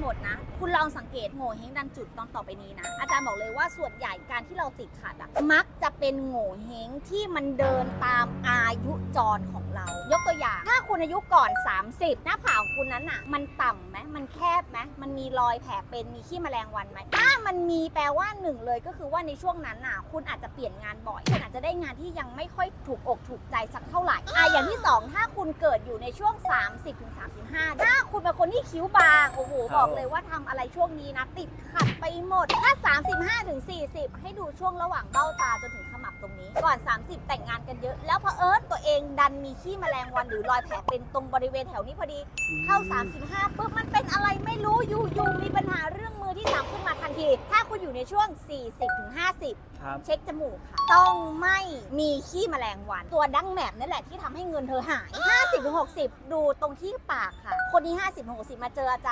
หมดนะ คุณลองสังเกตโง่เฮงดันจุดตอนต่อไปนี้นะ อาจารย์บอกเลยว่าส่วนใหญ่การที่เราติดขัดอะมักจะเป็นโง่เฮงที่มันเดินตามอายุจรของเรา ยกตัวอย่าง ถ้าคุณอายุก่อน 30 หน้าผากของคุณนั้นอะมันต่ำไหมมัน มมันมีรอยแผลเป็นมีขี้แมลงวันไหมถ้ามันมีแปลว่าหนึ่งเลยก็คือว่าในช่วงนั้นน่ะ คุณอาจจะเปลี่ยนงานบ่อยคุณอาจจะได้งานที่ยังไม่ค่อยถูกอกถูกใจสักเท่าไหร่อะอย่างที่สองถ้าคุณเกิดอยู่ในช่วง 30ถึง35ถ้าคุณเป็นคนที่คิ้วบางโอ้โหครับบอกเลยว่าทำอะไรช่วงนี้นะติดขัดไปหมดถ้า 35ถึง40 ให้ดูช่วงระหว่างเบ้าตาจนถึงขมับตรงนี้ ก่อน 30 แต่งงานกันเยอะ แล้วเผอิญตัวเองดันมีขี้แมลงวันหรือรอยแผลเป็นตรงบริเวณแถวนี้พอดี เข้า 35ปุ๊บมันเป็นอะไรไม่รู้อยู่ๆมีปัญหาเรื่องมือที่สามขึ้นมาทันที ถ้าคุณอยู่ในช่วง 40-50 ครับ เช็คจมูกค่ะ ต้องไม่มีขี้แมลงวัน ตัวดั้งแหนบนั่นแหละที่ทำให้เงินเธอหาย 50-60 ดูตรงที่ปากค่ะ คนที่ 50-60 มาเจออาจารย์